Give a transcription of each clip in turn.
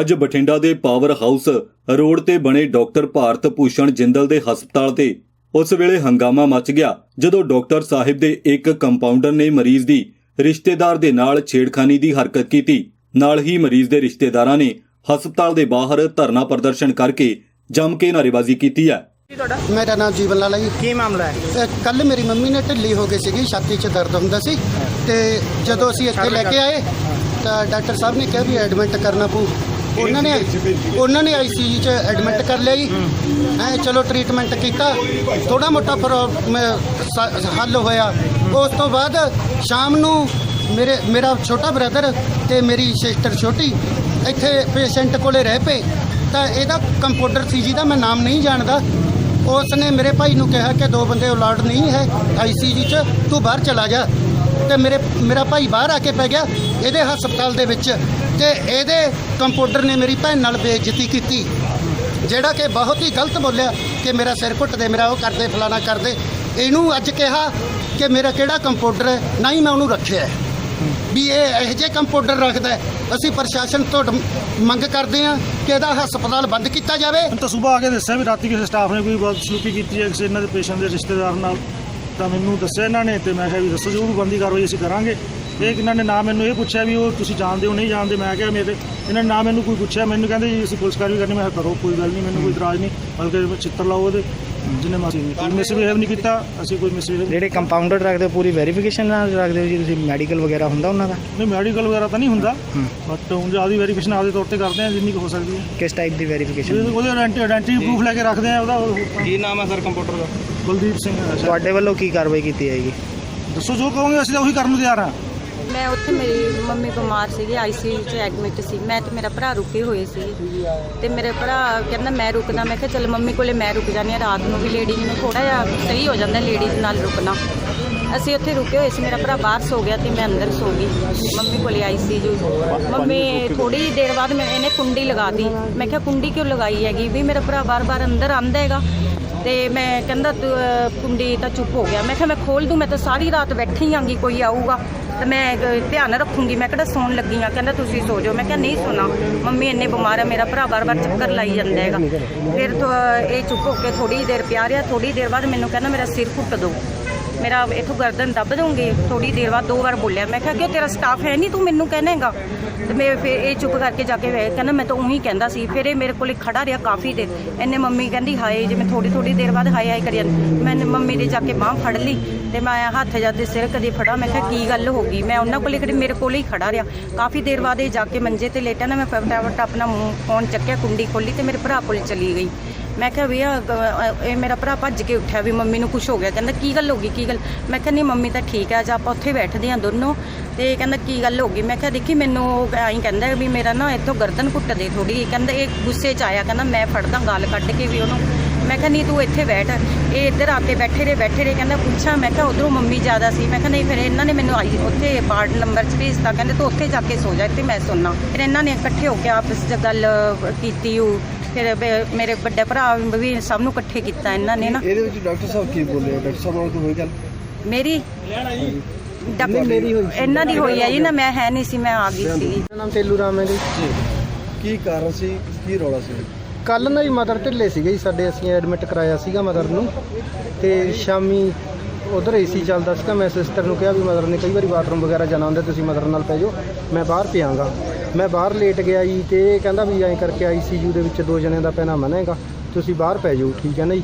ਅੱਜ ਬਠਿੰਡਾ ਦੇ power house road ਤੇ ਬਣੇ ਡਾਕਟਰ ਭਾਰਤ ਭੂਸ਼ਣ ਜਿੰਦਲ ਦੇ ਹਸਪਤਾਲ ਤੇ ਉਸ ਵੇਲੇ ਹੰਗਾਮਾ ਮਚ ਗਿਆ ਜਦੋਂ ਡਾਕਟਰ ਸਾਹਿਬ ਦੇ ਇੱਕ ਕੰਪਾਊਂਡਰ ਨੇ ਮਰੀਜ਼ ਦੀ ਰਿਸ਼ਤੇਦਾਰ ਦੇ ਨਾਲ ਛੇੜਖਾਨੀ ਦੀ ਹਰਕਤ ਕੀਤੀ। ਨਾਲ ਹੀ ਮਰੀਜ਼ ਦੇ ਰਿਸ਼ਤੇਦਾਰਾਂ ਨੇ ਹਸਪਤਾਲ ਦੇ ਬਾਹਰ ਧਰਨਾ ਪ੍ਰਦਰਸ਼ਨ ਕਰਕੇ ਜੰਮ ਕੇ ਨਾਅਰੇਬਾਜ਼ੀ ਕੀਤੀ ਹੈ। ਤੁਹਾਡਾ? ਮੇਰਾ ਨਾਮ ਜੀਵਨ ਲਾਲਾ ਜੀ। ਕੀ ਮਾਮਲਾ ਹੈ? ਕੱਲ ਮੇਰੀ ਮੰਮੀ ਨੇ ਢਿੱਲੀ ਹੋ ਗਈ ਸੀਗੀ ਛਾਤੀ 'ਚ ਦਰਦ ਹੁੰਦਾ ਸੀ ਤੇ ਜਦੋਂ ਅਸੀਂ ਇੱਥੇ ਲੈ ਕੇ ਆਏ ਤਾਂ ਡਾਕਟਰ ਸਾਹਿਬ ਨੇ ਕਿਹਾ ਵੀ ਐਡਮਿਟ ਕਰਨਾ ਪਊ। ਉਹਨਾਂ ਨੇ ਉਹਨਾਂ ਨੇ ਆਈਸੀਯੂ 'ਚ ਐਡਮਿਟ ਕਰ ਲਿਆ ਜੀ। ਐ ਚਲੋ ਟ੍ਰੀਟਮੈਂਟ ਕੀਤਾ। ਥੋੜਾ ਮੋਟਾ ਹੱਲ ਹੋਇਆ। ਉਸ ਤੋਂ ਬਾਅਦ ਸ਼ਾਮ ਨੂੰ ਮੇਰੇ ਮੇਰਾ ਛੋਟਾ ਬ੍ਰਦਰ ਤੇ ਮੇਰੀ ਸਿਸਟਰ ਛੋਟੀ ਇੱਥੇ ਪੇਸ਼ੈਂਟ ਕੋਲੇ ਰਹਿ ਪਏ। ਤਾਂ ਇਹਦਾ ਕੰਪਾਊਂਡਰ ਸੀ ਜਿਹਦਾ ਮੈਂ ਨਾਮ ਨਹੀਂ ਜਾਣਦਾ। ਉਸ ਨੇ ਮੇਰੇ ਭਾਈ ਨੂੰ ਕਿਹਾ ਕਿ ਦੋ ਬੰਦੇ ਅਲਾਟ ਨਹੀਂ ਹੈ ਆਈਸੀਯੂ 'ਚ ਤੂੰ ਬਾਹਰ ਚਲਾ ਜਾ। ਤੇ ਮੇਰੇ, ਮੇਰਾ ਭਾਈ ਬਾਹਰ ਆ ਕੇ ਪੈ ਗਿਆ ਇਹਦੇ ਹਸਪਤਾਲ ਦੇ ਵਿੱਚ ਤੇ ਇਹਦੇ ਕੰਪਾਊਂਡਰ ਨੇ ਮੇਰੀ ਭੈਣ ਨਾਲ ਬੇਇੱਜ਼ਤੀ ਕੀਤੀ। ਜਿਹੜਾ ਕਿ ਬਹੁਤ ਹੀ ਗਲਤ ਬੋਲਿਆ ਕਿ ਮੇਰਾ ਸਿਰ ਘੁੱਟਦੇ, ਮੇਰਾ ਉਹ ਕਰਦੇ, ਫਲਾਣਾ ਕਰਦੇ। ਇਹਨੂੰ ਅੱਜ ਕਿਹਾ ਕਿ ਮੇਰਾ ਕਿਹੜਾ ਕੰਪਾਊਂਡਰ ਹੈ, ਨਾ ਹੀ ਮੈਂ ਉਹਨੂੰ ਰੱਖਿਆ ਵੀ ਇਹ ਇਹੋ ਜਿਹੇ ਕੰਪਾਊਂਡਰ ਰੱਖਦਾ ਅਸੀਂ ਪ੍ਰਸ਼ਾਸਨ ਤੋਂ ਮੰਗ ਕਰਦੇ ਹਾਂ ਕਿ ਇਹਦਾ ਹਸਪਤਾਲ ਬੰਦ ਕੀਤਾ ਜਾਵੇ। ਤਾਂ ਸਵੇਰ ਆ ਕੇ ਦੱਸਿਆ ਵੀ ਰਾਤੀ ਕਿਸੇ ਸਟਾਫ ਨੇ ਕੋਈ ਬਦਸਲੂਕੀ ਕੀਤੀ ਹੈ, ਕਿਸੇ ਇਹਨਾਂ ਦੇ ਪੇਸ਼ੈਂਟ ਦੇ ਰਿਸ਼ਤੇਦਾਰ ਨਾਲ। ਤਾਂ ਮੈਨੂੰ ਦੱਸਿਆ ਇਹਨਾਂ ਨੇ ਤੇ ਮੈਂ ਕਿਹਾ ਵੀ ਦੱਸੋ ਜ਼ਰੂਰ ਬੰਦੀ ਕਾਰਵਾਈ ਅਸੀਂ ਕਰਾਂਗੇ। ਇਹ ਇਹਨਾਂ ਨੇ ਨਾ ਮੈਨੂੰ ਇਹ ਪੁੱਛਿਆ ਵੀ ਉਹ ਤੁਸੀਂ ਜਾਣਦੇ ਹੋ ਨਹੀਂ ਜਾਣਦੇ ਮੈਂ ਕਿਹਾ ਮੇਰੇ ਇਹਨਾਂ ਨੇ ਨਾ ਮੈਨੂੰ ਕੋਈ ਪੁੱਛਿਆ ਮੈਨੂੰ ਕਹਿੰਦੇ ਜੀ ਅਸੀਂ ਪੁਲਿਸ ਕਾਰਵਾਈ ਕਰਨੀ ਮੈਂ ਕਿਹਾ ਕਰੋ ਕੋਈ ਗੱਲ ਨਹੀਂ ਮੈਨੂੰ ਕੋਈ ਇਤਰਾਜ਼ ਨਹੀਂ ਬਲਕਿ ਚਿੱਤਰ ਲਾਓ ਉਹਦੇ ਜਿੰਨੇ ਮਾਸੀ ਕੋਈ ਮਿਸਬਿਹੇਵ ਨਹੀਂ ਕੀਤਾ ਅਸੀਂ ਕੋਈ ਮਿਸਬਿਹੇਵ ਜਿਹੜੇ ਕੰਪਾਊਂਡਰ ਰੱਖਦੇ ਹੋ ਪੂਰੀ ਵੈਰੀਫਿਕੇਸ਼ਨ ਨਾਲ ਰੱਖਦੇ ਹੋ ਜੀ ਤੁਸੀਂ ਮੈਡੀਕਲ ਵਗੈਰਾ ਹੁੰਦਾ ਉਹਨਾਂ ਦਾ? ਨਹੀਂ ਮੈਡੀਕਲ ਵਗੈਰਾ ਤਾਂ ਨਹੀਂ ਹੁੰਦਾ ਬਟ ਹੁਣ ਜ਼ਿਆਦਾ ਵੈਰੀਫਿਕੇਸ਼ਨ ਆਪਦੇ ਤੌਰ ਤੇ ਕਰਦੇ ਆ ਜਿੰਨੀ ਕੁ ਹੋ ਸਕਦੀ ਹੈ। ਕਿਸ ਟਾਈਪ ਦੀ ਵੈਰੀਫਿਕੇਸ਼ਨ ਉਹਦੇ ਆਇਡੈਂਟੀ ਪ੍ਰੂਫ ਲੈ ਕੇ ਰੱਖਦੇ ਆ ਉਹਦਾ ਕੀ ਨਾਮ ਹੈ ਸਰ ਕੰਪਿਊਟਰ ਦਾ? ਕੁਲਦੀਪ ਸਿੰਘ ਹੈ। ਤੁਹਾਡੇ ਵੱਲੋਂ ਕੀ ਕਾਰਵਾਈ ਕੀਤੀ ਜਾਏਗੀ? ਦੱਸੋ ਜੋ ਕਹੋਗੇ ਅਸੀਂ ਤਾਂ ਉਹੀ ਕਰਨ ਨੂੰ ਤਿਆਰ ਹਾਂ। ਮੈਂ ਉੱਥੇ ਮੇਰੀ ਮੰਮੀ ਬਿਮਾਰ ਸੀਗੀ ਆਈਸੀਯੂ 'ਚ ਐਡਮਿਟ ਸੀ। ਮੈਂ ਤੇ ਮੇਰਾ ਭਰਾ ਰੁਕੇ ਹੋਏ ਸੀ। ਤੇ ਮੇਰੇ ਭਰਾ ਕਹਿੰਦਾ ਮੈਂ ਰੁਕਦਾ। ਮੈਂ ਕਿਹਾ ਚਲ ਮੰਮੀ ਕੋਲੇ ਮੈਂ ਰੁਕ ਜਾਂਦੀ ਹਾਂ ਰਾਤ ਨੂੰ ਵੀ ਲੇਡੀਜ਼ ਨੂੰ ਥੋੜਾ ਜਿਹਾ ਸਹੀ ਹੋ ਜਾਂਦਾ ਲੇਡੀਜ਼ ਨਾਲ ਰੁਕਣਾ। ਅਸੀਂ ਉੱਥੇ ਰੁਕੇ ਹੋਏ ਸੀ। ਮੇਰਾ ਭਰਾ ਬਾਹਰ ਸੋ ਗਿਆ ਤੇ ਮੈਂ ਅੰਦਰ ਸੋ ਗਈ। ਮੰਮੀ ਕੋਲੇ ਆਈਸੀਯੂ ਮੰਮੀ ਥੋੜੀ ਦੇਰ ਬਾਅਦ ਮੈਂ ਇਹਨੇ ਕੁੰਡੀ ਲਗਾਤੀ ਮੈਂ ਕਿਹਾ ਕੁੰਡੀ ਕਿਉਂ ਲਗਾਈ ਹੈਗੀ? ਵੀ ਮੇਰਾ ਭਰਾ ਬਾਰ-ਬਾਰ ਅੰਦਰ ਆਂਦਾ ਹੈਗਾ। ਤੇ ਮੈਂ ਕਹਿੰਦਾ ਤੂੰ, ਕੁੰਡੀ ਤਾਂ ਚੁੱਪ ਹੋ ਗਿਆ। ਮੈਂ ਕਿਹਾ ਮੈਂ ਖੋਲ ਦੂੰ ਮੈਂ ਤਾਂ ਸਾਰੀ ਰਾਤ ਬੈਠੀ ਆਂਗੀ ਕੋਈ ਆਊਗਾ। ਤੇ ਮੈਂ ਧਿਆਨ ਰੱਖੂੰਗੀ। ਮੈਂ ਕਿਹੜਾ ਸੌਣ ਲੱਗੀ ਆ? ਕਹਿੰਦਾ ਤੁਸੀਂ ਸੋ ਜਾਓ। ਮੈਂ ਕਿਹਾ ਨਹੀਂ ਸੋਣਾ। ਮੰਮੀ ਇੰਨੇ ਬਿਮਾਰ ਆ ਮੇਰਾ ਭਰਾ ਬਾਰ-ਬਾਰ ਚੱਕਰ ਲਾਈ ਜਾਂਦਾ ਹੈਗਾ। ਫਿਰ ਇਹ ਚੁੱਪ ਹੋ ਕੇ ਥੋੜੀ ਦੇਰ ਪਿਆ ਰਿਹਾ। ਥੋੜੀ ਦੇਰ ਬਾਅਦ ਮੈਨੂੰ ਕਹਿੰਦਾ ਮੇਰਾ ਸਿਰ ਘੁੱਟ ਦਿਓ ਮੇਰਾ ਇਥੋਂ ਗਰਦਨ ਦੱਬ ਦਊਂਗੀ। ਥੋੜੀ ਦੇਰ ਬਾਅਦ ਦੋ ਵਾਰ ਬੋਲਿਆ। ਮੈਂ ਕਿਹਾ ਕਿ ਤੇਰਾ ਸਟਾਫ ਹੈ ਨਹੀਂ ਤੂੰ ਮੈਨੂੰ ਕਹਿਣੇਗਾ? ਤੇ ਮੈਂ ਫਿਰ ਇਹ ਚੁੱਪ ਕਰਕੇ ਜਾ ਕੇ ਵੇ ਕਹਿੰਦਾ, ਮੈਂ ਤਾਂ ਉਹੀ ਕਹਿੰਦਾ ਸੀ। ਫਿਰ ਇਹ ਮੇਰੇ ਕੋਲੇ ਖੜਾ ਰਿਹਾ ਕਾਫੀ ਦੇਰ। ਇਹਨੇ ਮੰਮੀ ਕਹਿੰਦੀ, ਹਾਏ ਜਿਵੇਂ ਥੋੜੀ ਥੋੜੀ ਦੇਰ ਬਾਅਦ ਹਾਏ ਹਾਏ ਕਰੀ ਜਾਂਦੀ, ਮੈਂ ਮੰਮੀ ਦੇ ਜਾ ਕੇ ਬਾਹ ਫੜ ਲਈ ਤੇ ਮੈਂ ਹੱਥ ਜਾਂਦੇ ਸਿਰ ਕਦੇ ਫੜਾ। ਮੈਂ ਕਿਹਾ, ਕੀ ਗੱਲ ਹੋ ਗਈ? ਮੈਂ ਉਹਨਾਂ ਕੋਲੇ ਖੜੀ ਮੇਰੇ ਕੋਲੇ ਹੀ ਖੜਾ ਰਿਹਾ। ਕਾਫੀ ਦੇਰ ਬਾਅਦ ਇਹ ਜਾ ਕੇ ਮੰਜੇ ਤੇ ਲੇਟਿਆ ਨਾ, ਮੈਂ ਫਟਾਫਟ ਆਪਣਾ ਮੂੰਹ ਫੋਨ ਚੱਕਿਆ, ਕੁੰਡੀ ਖੋਲੀ ਤੇ ਮੇਰੇ ਭਰਾ ਕੋਲ ਚਲੀ ਗਈ। ਮੈਂ ਕਿਹਾ ਵੀ ਆਹ ਇਹ ਮੇਰਾ ਭਰਾ ਭੱਜ ਕੇ ਉੱਠਿਆ ਵੀ ਮੰਮੀ ਨੂੰ ਕੁਝ ਹੋ ਗਿਆ। ਕਹਿੰਦਾ, ਕੀ ਗੱਲ ਹੋ ਗਈ, ਕੀ ਗੱਲ? ਮੈਂ ਕਿਹਾ, ਨਹੀਂ ਮੰਮੀ ਤਾਂ ਠੀਕ ਹੈ ਅੱਜ ਆਪਾਂ ਉੱਥੇ ਬੈਠਦੇ ਹਾਂ ਦੋਨੋਂ। ਤੇ ਕਹਿੰਦਾ, ਕੀ ਗੱਲ ਹੋ ਗਈ? ਮੈਂ ਕਿਹਾ, ਦੇਖੀ ਮੈਨੂੰ ਐਂ ਕਹਿੰਦਾ ਵੀ ਮੇਰਾ ਨਾ ਇੱਥੋਂ ਗਰਦਨ ਘੁੱਟ ਦੇ ਥੋੜੀ ਕਹਿੰਦਾ, ਇਹ ਗੁੱਸੇ 'ਚ ਆਇਆ। ਕਹਿੰਦਾ, ਮੈਂ ਫੜਦਾ ਗਾਲ ਕੱਢ ਕੇ ਵੀ ਉਹਨੂੰ। ਮੈਂ ਕਿਹਾ, ਨਹੀਂ ਤੂੰ ਇੱਥੇ ਬੈਠ, ਇਹ ਇੱਧਰ ਆ ਕੇ ਬੈਠੇ ਰਹੇ ਬੈਠੇ ਰਹੇ। ਕਹਿੰਦਾ, ਪੁੱਛਾਂ। ਮੈਂ ਕਿਹਾ, ਉਧਰੋਂ ਮੰਮੀ ਜ਼ਿਆਦਾ ਸੀ। ਮੈਂ ਕਿਹਾ, ਨਹੀਂ ਫਿਰ ਇਹਨਾਂ ਨੇ ਮੈਨੂੰ ਆਈ, ਉੱਥੇ ਵਾਰਡ ਨੰਬਰ 'ਚ ਭੇਜਤਾ। ਕਹਿੰਦੇ, ਤੂੰ ਉੱਥੇ ਜਾ ਕੇ ਸੋ ਜਾ, ਇੱਥੇ ਮੈਂ ਸੁਣਨਾ ਫਿਰ ਇਹਨਾਂ ਨੇ ਇਕੱਠੇ ਹੋ ਕੇ ਆਪਸ 'ਚ ਗੱਲ ਕੀਤੀ, ਉਹ ਫਿਰ ਬ- ਮੇਰੇ ਵੱਡੇ ਭਰਾ ਵੀ ਸਭ ਨੂੰ ਇਕੱਠੇ ਕੀਤਾ ਇਹਨਾਂ ਨੇ ਨਾ। ਇਹਦੇ ਵਿੱਚ ਡਾਕਟਰ ਸਾਹਿਬ ਕੀ ਬੋਲੇ ਡਾਕਟਰ ਸਾਹਿਬ ਨਾਲ ਕੋਈ ਹੋਈ ਗੱਲ? ਮੇਰੀ? ਡਾਕਟਰ ਇਹਨਾਂ ਦੀ ਹੋਈ ਹੈ ਜੀ ਨਾ ਮੈਂ ਹੈ ਨਹੀਂ ਸੀ ਮੈਂ ਆ ਗਈ ਸੀ ਮੇਰਾ ਨਾਮ ਤੇਲੂ ਰਾਮ ਹੈ ਜੀ। ਕੀ ਕਾਰਨ ਸੀ? ਕੀ ਰੌਲਾ ਸੀ? ਕੱਲ ਨਾ ਜੀ ਮਦਰ ਢਿੱਲੇ ਸੀਗੇ ਜੀ ਸਾਡੇ ਅਸੀਂ ਐਡਮਿਟ ਕਰਾਇਆ ਸੀਗਾ ਮਦਰ ਨੂੰ। ਤੇ ਸ਼ਾਮੀ ਉਧਰ ਏਸੀ ਚੱਲਦਾ ਸੀਗਾ ਮੈਂ ਸਿਸਟਰ ਨੂੰ ਕਿਹਾ ਵੀ ਮਦਰ ਨੇ ਕਈ ਵਾਰੀ ਬਾਥਰੂਮ ਵਗੈਰਾ ਜਾਣਾ ਹੁੰਦਾ ਤੁਸੀਂ ਮਦਰ ਨਾਲ ਪੈ ਜਾਓ ਮੈਂ ਬਾਹਰ ਪਿਆਂਗਾ। ਮੈਂ ਬਾਹਰ ਲੇਟ ਗਿਆ ਜੀ ਤੇ ਇਹ ਕਹਿੰਦਾ ਵੀ ਐਂ ਕਰਕੇ ਆਈਸੀਯੂ ਦੇ ਵਿੱਚ ਦੋ ਜਣਿਆਂ ਦਾ ਪੈਣਾ ਮਨਾ ਤੁਸੀਂ ਬਾਹਰ ਪੈ ਜਾਓ, ਠੀਕ ਹੈ ਨਾ ਜੀ?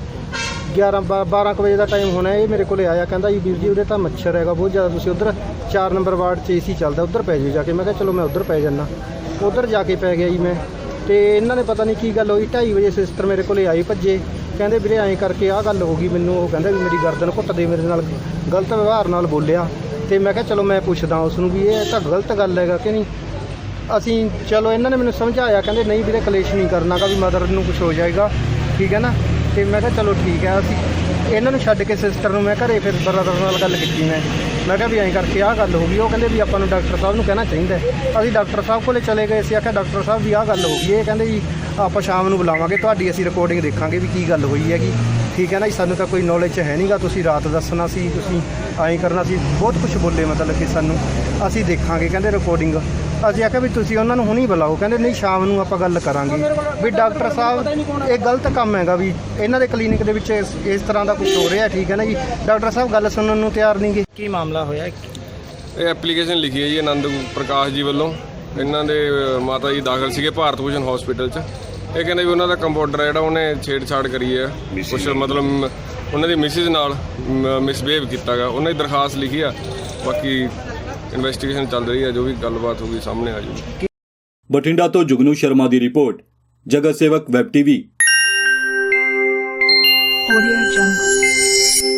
11 ਬਾ- 12 ਕੁ ਵਜੇ ਦਾ ਟਾਈਮ ਹੋਣਾ, ਇਹ ਮੇਰੇ ਕੋਲੇ ਆਇਆ, ਕਹਿੰਦਾ ਜੀ, ਵੀਰ ਜੀ, ਉਹਦੇ ਤਾਂ ਮੱਛਰ ਹੈਗਾ, ਬਹੁਤ ਜ਼ਿਆਦਾ, ਤੁਸੀਂ ਉਧਰ 4 ਨੰਬਰ ਵਾਰਡ 'ਚ ਏਸੀ ਚੱਲਦਾ, ਉਧਰ ਪੈ ਜਾਓ ਜਾ ਕੇ। ਮੈਂ ਕਿਹਾ, ਚਲੋ ਮੈਂ ਉਧਰ ਪੈ ਜਾਣਾ ਉਧਰ ਜਾ ਕੇ ਪੈ ਗਿਆ ਜੀ ਮੈਂ। ਤੇ ਇਹਨਾਂ ਨੇ ਪਤਾ ਨਹੀਂ ਕੀ ਗੱਲ ਹੋਈ 2:30 ਵਜੇ ਸਿਸਟਰ ਮੇਰੇ ਕੋਲੇ ਆਈ ਭੱਜੇ। ਕਹਿੰਦੇ, ਵੀਰੇ, ਐਂ ਕਰਕੇ ਆਹ ਗੱਲ ਹੋ ਗਈ ਮੈਨੂੰ। ਉਹ ਕਹਿੰਦਾ ਵੀ ਮੇਰੀ ਗਰਦਨ ਘੁੱਟਦੇ ਮੇਰੇ ਨਾਲ ਗਲਤ ਵਿਵਹਾਰ ਨਾਲ ਬੋਲਿਆ। ਤੇ ਮੈਂ ਕਿਹਾ, ਚਲੋ ਮੈਂ ਪੁੱਛਦਾ ਉਸ ਨੂੰ ਵੀ, ਇਹ ਤਾਂ ਗਲਤ ਗੱਲ ਹੈਗਾ ਕਿ ਨਹੀਂ? ਅਸੀਂ ਚਲੋ ਇਹਨਾਂ ਨੇ ਮੈਨੂੰ ਸਮਝਾਇਆ, ਕਹਿੰਦੇ ਨਹੀਂ ਵੀਰੇ ਕਲੇਸ਼ ਨਹੀਂ ਕਰਨਾ ਕਰਨਾਗਾ ਵੀ ਮਦਰ ਨੂੰ ਕੁਝ ਹੋ ਜਾਏਗਾ, ਠੀਕ ਹੈ ਨਾ? ਤੇ ਮੈਂ ਕਿਹਾ ਚਲੋ ਠੀਕ ਹੈ, ਅਸੀਂ ਇਹਨਾਂ ਨੂੰ ਛੱਡ ਕੇ ਸਿਸਟਰ ਨੂੰ ਮੈਂ ਘਰੇ ਫਿਰ ਬਰਦਰ ਨਾਲ ਗੱਲ ਕੀਤੀ ਮੈਂ। ਮੈਂ ਕਿਹਾ ਵੀ ਐਂ ਕਰਕੇ ਆਹ ਗੱਲ ਹੋ ਗਈ, ਉਹ ਕਹਿੰਦੇ ਵੀ ਆਪਾਂ ਨੂੰ ਡਾਕਟਰ ਸਾਹਿਬ ਨੂੰ ਕਹਿਣਾ ਚਾਹੀਦਾ ਅਸੀਂ ਡਾਕਟਰ ਸਾਹਿਬ ਕੋਲੇ ਚਲੇ ਗਏ ਸੀ ਆਖਿਆ ਡਾਕਟਰ ਸਾਹਿਬ ਵੀ ਆਹ ਗੱਲ ਹੋ ਗਈ ਇਹ ਕਹਿੰਦੇ ਜੀ ਆਪਾਂ ਸ਼ਾਮ ਨੂੰ ਬੁਲਾਵਾਂਗੇ, ਤੁਹਾਡੀ ਅਸੀਂ ਰਿਕਾਰਡਿੰਗ ਦੇਖਾਂਗੇ ਵੀ ਕੀ ਗੱਲ ਹੋਈ ਹੈਗੀ। ਠੀਕ ਹੈ ਨਾ ਜੀ, ਸਾਨੂੰ ਤਾਂ ਕੋਈ ਨੌਲੇਜ ਹੈ ਨਹੀਂਗਾ ਤੁਸੀਂ ਰਾਤ ਦੱਸਣਾ ਸੀ, ਤੁਸੀਂ ਐਂ ਕਰਨਾ ਸੀ, ਬਹੁਤ ਕੁਝ ਬੋਲੇ ਮਤਲਬ ਕਿ ਸਾਨੂੰ। ਅਸੀਂ ਦੇਖਾਂਗੇ, ਕਹਿੰਦੇ ਰਿਕਾਰਡਿੰਗ ਅਸੀਂ ਆਖਿਆ ਵੀ ਤੁਸੀਂ ਉਹਨਾਂ ਨੂੰ ਹੁਣੀ ਬੁਲਾਓ। ਕਹਿੰਦੇ ਨਹੀਂ ਸ਼ਾਮ ਨੂੰ ਆਪਾਂ ਗੱਲ ਕਰਾਂਗੇ। ਵੀ ਡਾਕਟਰ ਸਾਹਿਬ ਇਹ ਗਲਤ ਕੰਮ ਹੈਗਾ ਵੀ ਇਹਨਾਂ ਦੇ ਕਲੀਨਿਕ ਦੇ ਵਿੱਚ ਇਸ ਇਸ ਤਰ੍ਹਾਂ ਦਾ ਕੁਝ ਹੋ ਰਿਹਾ ਠੀਕ ਹੈ ਨਾ ਜੀ? ਡਾਕਟਰ ਸਾਹਿਬ ਗੱਲ ਸੁਣਨ ਨੂੰ ਤਿਆਰ ਨਹੀਂਗੇ ਕੀ ਮਾਮਲਾ ਹੋਇਆ? ਇਹ ਐਪਲੀਕੇਸ਼ਨ ਲਿਖੀ ਹੈ ਜੀ ਆਨੰਦ ਪ੍ਰਕਾਸ਼ ਜੀ ਵੱਲੋਂ। ਇਹਨਾਂ ਦੇ ਮਾਤਾ ਜੀ ਦਾਖਲ ਸੀਗੇ ਭਾਰਤ ਭੂਸ਼ਣ ਹਸਪੀਟਲ 'ਚ। ਇਹ ਕਹਿੰਦੇ ਵੀ ਉਹਨਾਂ ਦਾ ਕੰਪਾਊਂਡਰ ਹੈ ਜਿਹੜਾ ਉਹਨੇ ਛੇੜਛਾੜ ਕਰੀ ਹੈ। ਕੁਛ ਮਤਲਬ ਉਹਨਾਂ ਦੀ ਮਿਸਿਸ ਨਾਲ ਮਿਸਬਿਹੇਵ ਕੀਤਾਗਾ ਉਹਨਾਂ ਦੀ ਦਰਖਾਸਤ ਲਿਖੀ ਆ। ਬਾਕੀ ਇਨਵੈਸਟੀਗੇਸ਼ਨ ਚੱਲ ਰਹੀ ਹੈ ਜੋ ਵੀ ਗੱਲਬਾਤ ਹੋਊਗੀ ਸਾਹਮਣੇ ਆ ਜਾਊਗੀ ਬਠਿੰਡਾ ਤੋਂ ਜੁਗਨੂ ਸ਼ਰਮਾ ਦੀ ਰਿਪੋਰਟ ਜਗਤ ਸੇਵਕ ਵੈਬ ਟੀਵੀ Audio Jungle.